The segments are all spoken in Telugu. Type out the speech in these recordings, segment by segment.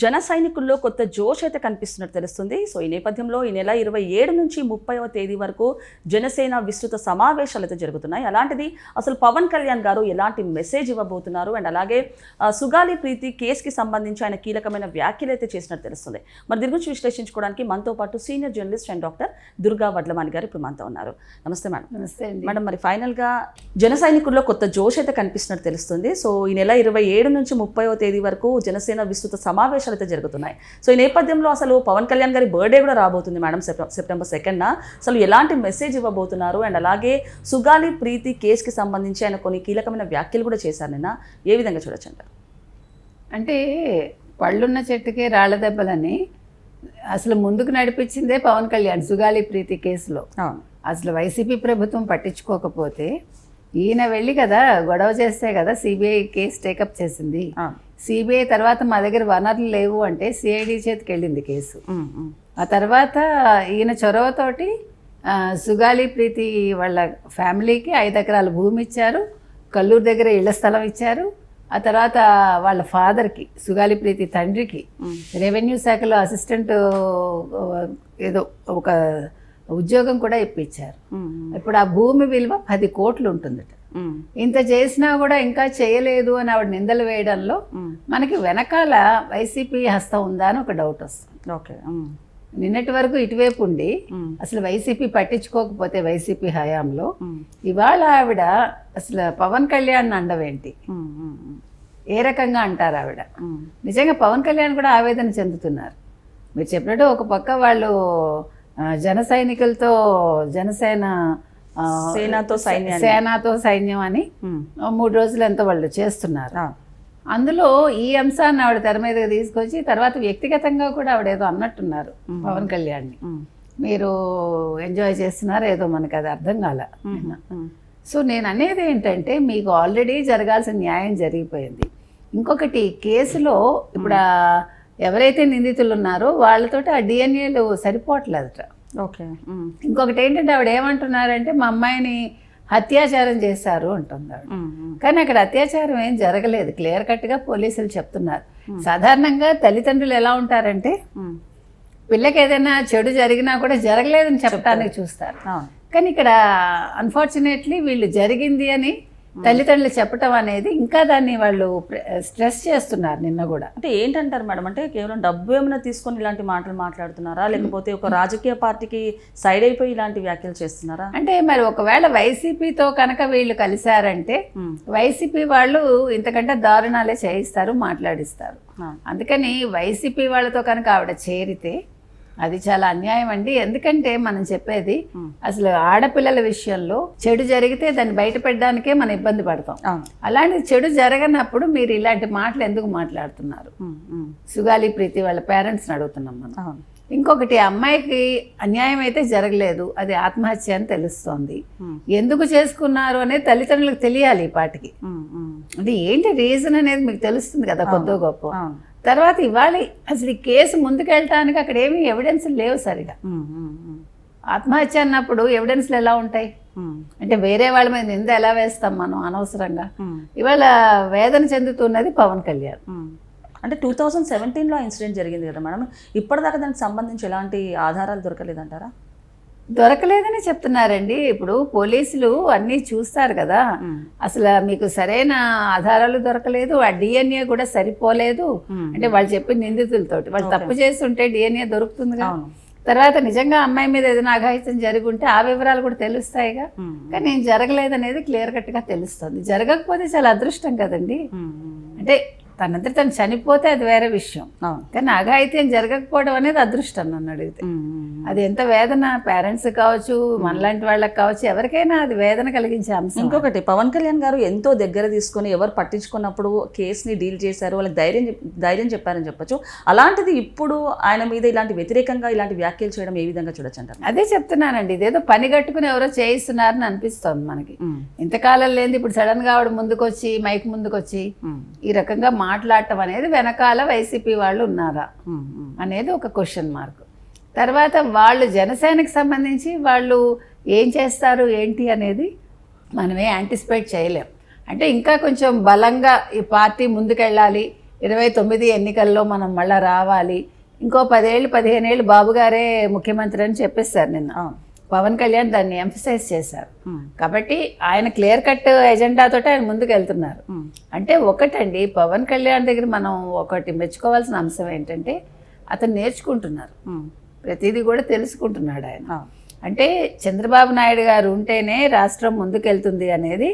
జన సైనికుల్లో కొత్త జోష్ అయితే కనిపిస్తున్నట్టు తెలుస్తుంది. సో ఈ నేపథ్యంలో ఈ నెల ఇరవై ఏడు నుంచి ముప్పైవ తేదీ వరకు జనసేన విస్తృత సమావేశాలు అయితే జరుగుతున్నాయి. అలాంటిది అసలు పవన్ కళ్యాణ్ గారు ఎలాంటి మెసేజ్ ఇవ్వబోతున్నారు? అండ్ అలాగే సుగాలి ప్రీతి కేసుకి సంబంధించి ఆయన కీలకమైన వ్యాఖ్యలు అయితే చేసినట్టు తెలుస్తుంది. మరి దీని గురించి విశ్లేషించుకోవడానికి మనతో పాటు senior journalist and doctor Durga Vadlamani garu ఇప్పుడు మనతో ఉన్నారు. నమస్తే మేడం. నమస్తే మేడం మరి ఫైనల్గా జన సైనికుల్లో కొత్త జోష్ అయితే కనిపిస్తున్నట్టు తెలుస్తుంది. సో ఈ నెల ఇరవై ఏడు నుంచి ముప్పైవ తేదీ వరకు జనసేన విస్తృత సమావేశాలు అయితే జరుగుతున్నాయి. సో ఈ నేపథ్యంలో అసలు పవన్ కళ్యాణ్ గారి బర్త్డే కూడా రాబోతుంది మేడం సెప్టెం- సెప్టెంబర్ సెకండ్న. అసలు ఎలాంటి మెసేజ్ ఇవ్వబోతున్నారు? అండ్ అలాగే సుగాలి ప్రీతి కేసుకి సంబంధించి ఆయన కొన్ని కీలకమైన వ్యాఖ్యలు కూడా చేశారు నిన్న. ఏ విధంగా చూడొచ్చు అంటారు? అంటే పళ్ళున్న చెట్టుకే రాళ్ళ దెబ్బలని అసలు ముందుకు నడిపించిందే పవన్ కళ్యాణ్ సుగాలి ప్రీతి కేసులో. అసలు వైసీపీ ప్రభుత్వం పట్టించుకోకపోతే ఈయన వెళ్ళి కదా గొడవ చేస్తే కదా సిబిఐ కేసు టేకప్ చేసింది. సిబిఐ తర్వాత మా దగ్గర వనరులు లేవు అంటే సిఐడి చేతికి వెళ్ళింది కేసు. ఆ తర్వాత ఈయన చొరవతోటి సుగాలి ప్రీతి వాళ్ళ ఫ్యామిలీకి ఐదు ఎకరాల భూమి ఇచ్చారు కల్లూరు దగ్గర ఇళ్ళ స్థలం ఇచ్చారు. ఆ తర్వాత వాళ్ళ ఫాదర్కి సుగాలి ప్రీతి తండ్రికి రెవెన్యూ శాఖలో అసిస్టెంట్ ఏదో ఒక ఉద్యోగం కూడా ఇప్పించారు. ఇప్పుడు ఆ భూమి విలువ పది కోట్లు ఉంటుందట. ఇంత చేసినా కూడా ఇంకా చేయలేదు అని ఆవిడ నిందలు వేయడంలో మనకి వెనకాల వైసీపీ హస్తం ఉందా అని ఒక డౌట్ వస్తుంది. ఓకే నిన్నటి వరకు ఇటువైపు ఉండి అసలు వైసీపీ పట్టించుకోకపోతే వైసీపీ హయాంలో ఇవాళ ఆవిడ అసలు పవన్ కళ్యాణ్ అండవేంటి? ఏ రకంగా అంటారు ఆవిడ? నిజంగా పవన్ కళ్యాణ్ కూడా ఆవేదన చెందుతున్నారు. మీరు చెప్పినట్టు ఒక పక్క వాళ్ళు జన సైనికులతో జనసేన సేనాతో సైన్యాన్ని. సేనాతో సైన్యం అని మూడు రోజులు ఎంతో వాళ్ళు చేస్తున్నారు. అందులో ఈ అంశాన్ని ఆవిడ తెర మీదకి తీసుకొచ్చి తర్వాత వ్యక్తిగతంగా కూడా ఆవిడ ఏదో అన్నట్టున్నారు పవన్ కళ్యాణ్ని. మీరు ఎంజాయ్ చేస్తున్నారు ఏదో మనకి అది అర్థం కాల. సో నేను అనేది ఏంటంటే మీకు ఆల్రెడీ జరగాల్సిన న్యాయం జరిగిపోయింది. ఇంకొకటి కేసులో ఇప్పుడు ఎవరైతే నిందితులు ఉన్నారో వాళ్ళతోటి ఆ డిఎన్ఏలు సరిపోవట్లేదట. ఓకే. ఇంకొకటి ఏంటంటే ఆవిడ ఏమంటున్నారంటే మా అమ్మాయిని అత్యాచారం చేశారు అంటుంది ఆవిడ కానీ అక్కడ అత్యాచారం ఏం జరగలేదు. క్లియర్ కట్గా పోలీసులు చెప్తున్నారు. సాధారణంగా తల్లిదండ్రులు ఎలా ఉంటారంటే పిల్లకి ఏదైనా చెడు జరిగినా కూడా జరగలేదని చెప్పడానికి చూస్తారు. కానీ ఇక్కడ అన్ఫార్చునేట్లీ వీళ్ళు జరిగింది అని తల్లిదండ్రులు చెప్పటం అనేది ఇంకా దాన్ని వాళ్ళు స్ట్రెస్ చేస్తున్నారు నిన్న కూడా. అంటే ఏంటంటారు మేడం? అంటే కేవలం డబ్బు ఏమైనా తీసుకొని ఇలాంటి మాటలు మాట్లాడుతున్నారా? లేకపోతే ఒక రాజకీయ పార్టీకి సైడ్ అయిపోయి ఇలాంటి వ్యాఖ్యలు చేస్తున్నారా? అంటే మరి ఒకవేళ వైసీపీతో కనుక వీళ్ళు కలిశారంటే వైసీపీ వాళ్ళు ఇంతకంటే దారుణాలే చేయిస్తారు మాట్లాడిస్తారు. అందుకని వైసీపీ వాళ్ళతో కనుక ఆవిడ చేరితే అది చాలా అన్యాయం అండి. ఎందుకంటే మనం చెప్పేది అసలు ఆడపిల్లల విషయంలో చెడు జరిగితే దాన్ని బయట పెట్టడానికే మనం ఇబ్బంది పడతాం. అలాంటి చెడు జరగనప్పుడు మీరు ఇలాంటి మాటలు ఎందుకు మాట్లాడుతున్నారు? సుగాలి ప్రీతి వాళ్ళ పేరెంట్స్ని అడుగుతున్నాం మనం. ఇంకొకటి అమ్మాయికి అన్యాయం అయితే జరగలేదు. అది ఆత్మహత్య అని తెలుస్తోంది. ఎందుకు చేసుకున్నారు అనేది తల్లిదండ్రులకు తెలియాలి ఈ పాటికి. అంటే ఏంటి రీజన్ అనేది మీకు తెలుస్తుంది కదా కొద్దో గొప్ప. తర్వాత ఇవాళ అసలు ఈ కేసు ముందుకెళ్ళటానికి అక్కడ ఏమీ ఎవిడెన్స్ లేవు సరిగా. ఆత్మహత్య అన్నప్పుడు ఎవిడెన్స్లు ఎలా ఉంటాయి? అంటే వేరే వాళ్ళ మీద నింద ఎలా వేస్తాం మనం అనవసరంగా? ఇవాళ వేదన చెందుతున్నది పవన్ కళ్యాణ్. అంటే టూ థౌజండ్ సెవెంటీన్లో ఇన్సిడెంట్ జరిగింది కదా మేడం? ఇప్పటిదాకా దానికి సంబంధించి ఎలాంటి ఆధారాలు దొరకలేదంటారా? దొరకలేదని చెప్తున్నారండి. ఇప్పుడు పోలీసులు అన్నీ చూస్తారు కదా. అసలు మీకు సరైన ఆధారాలు దొరకలేదు ఆ డిఎన్ఏ కూడా సరిపోలేదు అంటే వాళ్ళు చెప్పిన నిందితులతోటి. వాళ్ళు తప్పు చేస్తుంటే డిఎన్ఏ దొరుకుతుందిగా. అవును. తర్వాత నిజంగా అమ్మాయి మీద ఏదైనా అఘాయిత్యం జరిగి ఉంటే ఆ వివరాలు కూడా తెలుస్తాయిగా. కానీ ఏం జరగలేదనేది క్లియర్ కట్గా తెలుస్తుంది. జరగకపోతే చాలా అదృష్టం కదండి. అంటే తనంతటి తను చనిపోతే అది వేరే విషయం. కానీ అఘాయిత్యం జరగకపోవడం అనేది అదృష్టం నన్ను అడిగితే. అది ఎంత వేదన పేరెంట్స్ కావచ్చు మనలాంటి వాళ్ళకి కావచ్చు ఎవరికైనా అది వేదన కలిగించే అంశం. ఇంకొకటి పవన్ కళ్యాణ్ గారు ఎంతో దగ్గర తీసుకొని ఎవరు పట్టించుకున్నప్పుడు కేసుని డీల్ చేశారు వాళ్ళకి ధైర్యం ధైర్యం చెప్పారని చెప్పొచ్చు. అలాంటిది ఇప్పుడు ఆయన మీద ఇలాంటి వ్యతిరేకంగా ఇలాంటి వ్యాఖ్యలు చేయడం ఏ విధంగా చూడొచ్చు అంటారు? అదే చెప్తున్నానండి ఇదేదో పని కట్టుకుని ఎవరో చేయిస్తున్నారని అనిపిస్తోంది మనకి. ఇంతకాలం లేని ఇప్పుడు సడన్గా ఆవిడ ముందుకొచ్చి మైక్ ముందుకొచ్చి ఈ రకంగా మాట్లాడటం అనేది వెనకాల వైసీపీ వాళ్ళు ఉన్నారా అనేది ఒక క్వశ్చన్ మార్క్. తర్వాత వాళ్ళు జనసేనకి సంబంధించి వాళ్ళు ఏం చేస్తారు ఏంటి అనేది మనమే యాంటిసిపేట్ చేయలేం. అంటే ఇంకా కొంచెం బలంగా ఈ పార్టీ ముందుకెళ్ళాలి ఇరవై తొమ్మిది ఎన్నికల్లో మనం మళ్ళీ రావాలి ఇంకో పదేళ్ళు పదిహేను ఏళ్ళు బాబు గారే ముఖ్యమంత్రి అని చెప్పేశారు నిన్న. పవన్ కళ్యాణ్ దాన్ని ఎంఫసైజ్ చేశారు. కాబట్టి ఆయన క్లియర్ కట్ ఎజెండాతో ఆయన ముందుకు వెళ్తున్నారు. అంటే ఒకటండి పవన్ కళ్యాణ్ దగ్గర మనం ఒకటి మెచ్చుకోవాల్సిన అంశం ఏంటంటే అతను నేర్చుకుంటున్నారు. ప్రతిదీ కూడా తెలుసుకుంటున్నాడు ఆయన. అంటే చంద్రబాబు నాయుడు గారు ఉంటేనే రాష్ట్రం ముందుకెళ్తుంది అనేది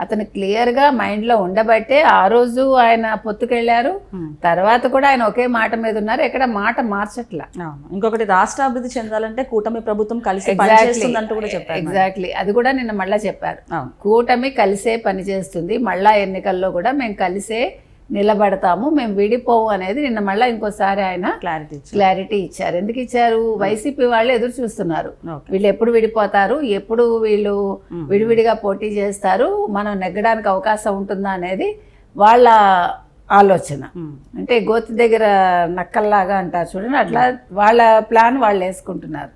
అతను క్లియర్గా మైండ్లో ఉండబట్టే ఆ రోజు ఆయన పొత్తుకెళ్ళారు ఉమ్. తర్వాత కూడా ఆయన ఒకే మాట మీద ఉన్నారు. ఎక్కడ మాట మార్చట్లా. ఇంకొకటి రాష్ట్ర అభివృద్ధి చెందాలంటే కూటమి ప్రభుత్వం కలిసి పనిచేస్తుందంటూ కూడా చెప్పారు. ఎగ్జాక్ట్లీ అది కూడా నిన్న మళ్ళా చెప్పారు. కూటమి కలిసే పనిచేస్తుంది మళ్ళా ఎన్నికల్లో కూడా మేము కలిసే నిలబడతాము మేము విడిపోము అనేది నిన్న మళ్ళా ఇంకోసారి ఆయన క్లారిటీ ఇచ్చారు. క్లారిటీ ఇచ్చారు. ఎందుకు ఇచ్చారు? వైసీపీ వాళ్ళు ఎదురు చూస్తున్నారు. వీళ్ళు ఎప్పుడు విడిపోతారు? ఎప్పుడు వీళ్ళు విడివిడిగా పోటీ చేస్తారు? మనం నెగ్గడానికి అవకాశం ఉంటుందా అనేది వాళ్ళ ఆలోచన. ఉమ్, అంటే గోతి దగ్గర నక్కల్లాగా అంటారు చూడండి అట్లా వాళ్ళ ప్లాన్ వాళ్ళు వేసుకుంటున్నారు.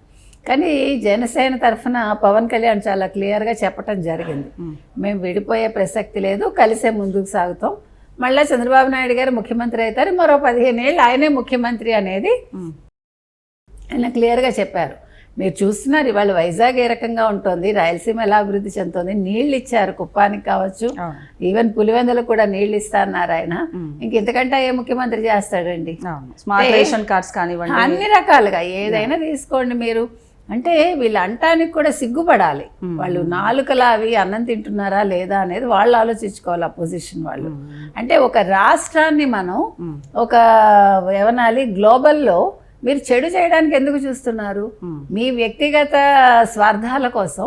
కానీ జనసేన తరఫున పవన్ కళ్యాణ్ చాలా క్లియర్గా చెప్పటం జరిగింది. మేము విడిపోయే ప్రసక్తి లేదు కలిసే ముందుకు సాగుతాం. మళ్ళీ చంద్రబాబు నాయుడు గారు ముఖ్యమంత్రి అవుతారు. మరో పదిహేను ఏళ్ళు ఆయనే ముఖ్యమంత్రి అనేది ఆయన క్లియర్గా చెప్పారు. మీరు చూస్తున్నారు ఇవాళ వైజాగ్ ఏ రకంగా ఉంటుంది రాయలసీమ ఎలా అభివృద్ధి చెందుతుంది నీళ్ళు ఇచ్చారు కుప్పానికి కావచ్చు. ఈవెన్ పులివెందులకు కూడా నీళ్ళు ఇస్తారన్నారు ఆయన. ఇంక ఇంతకంటే ఏ ముఖ్యమంత్రి చేస్తాడండి? అవును. స్మార్ట్ రేషన్ కార్డ్స్ కానివ్వండి. అన్ని రకాలుగా ఏదైనా తీసుకోండి మీరు. అంటే వీళ్ళు అంటానికి కూడా సిగ్గుపడాలి. వాళ్ళు నాలుకలా అవి అన్నం తింటున్నారా లేదా అనేది వాళ్ళు ఆలోచించుకోవాలి అపోజిషన్ వాళ్ళు. ఉమ్, అంటే ఒక రాష్ట్రాన్ని మనం ఒక ఏమనాలి గ్లోబల్లో మీరు చెడు చేయడానికి ఎందుకు చూస్తున్నారు? మీ వ్యక్తిగత స్వార్థాల కోసం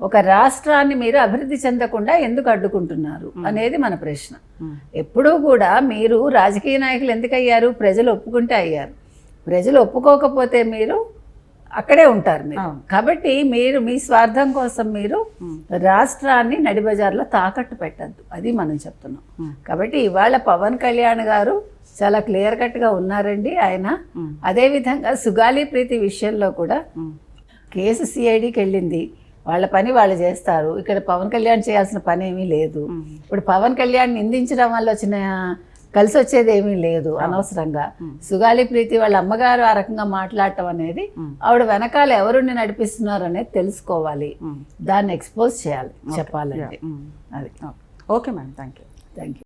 ఒక రాష్ట్రాన్ని మీరు అభివృద్ధి చెందకుండా ఎందుకు అడ్డుకుంటున్నారు అనేది మన ప్రశ్న. ఎప్పుడూ కూడా మీరు రాజకీయ నాయకులు ఎందుకు అయ్యారు ప్రజలు ఒప్పుకుంటే అయ్యారు. ప్రజలు ఒప్పుకోకపోతే మీరు అక్కడే ఉంటారు మీరు. కాబట్టి మీరు మీ స్వార్థం కోసం మీరు రాష్ట్రాన్ని నడిబజార్లో తాకట్టు పెట్టద్దు. అది మనం చెప్తున్నాం. కాబట్టి ఇవాళ పవన్ కళ్యాణ్ గారు చాలా క్లియర్ కట్గా ఉన్నారండి. ఆయన అదేవిధంగా సుగాలి ప్రీతి విషయంలో కూడా కేసు సిఐడికి వెళ్ళింది. వాళ్ళ పని వాళ్ళు చేస్తారు. ఇక్కడ పవన్ కళ్యాణ్ చేయాల్సిన పని ఏమీ లేదు. ఇప్పుడు పవన్ కళ్యాణ్ నిందించడం వల్ల వచ్చిన కలిసి వచ్చేది ఏమీ లేదు అనవసరంగా సుగాలి ప్రీతి వాళ్ళ అమ్మగారు ఆ రకంగా మాట్లాడటం అనేది. ఆవిడ వెనకాల ఎవరుని నడిపిస్తున్నారు అనేది తెలుసుకోవాలి. దాన్ని ఎక్స్పోజ్ చేయాలి చెప్పాలంటే. అది. Okay madam thank you thank you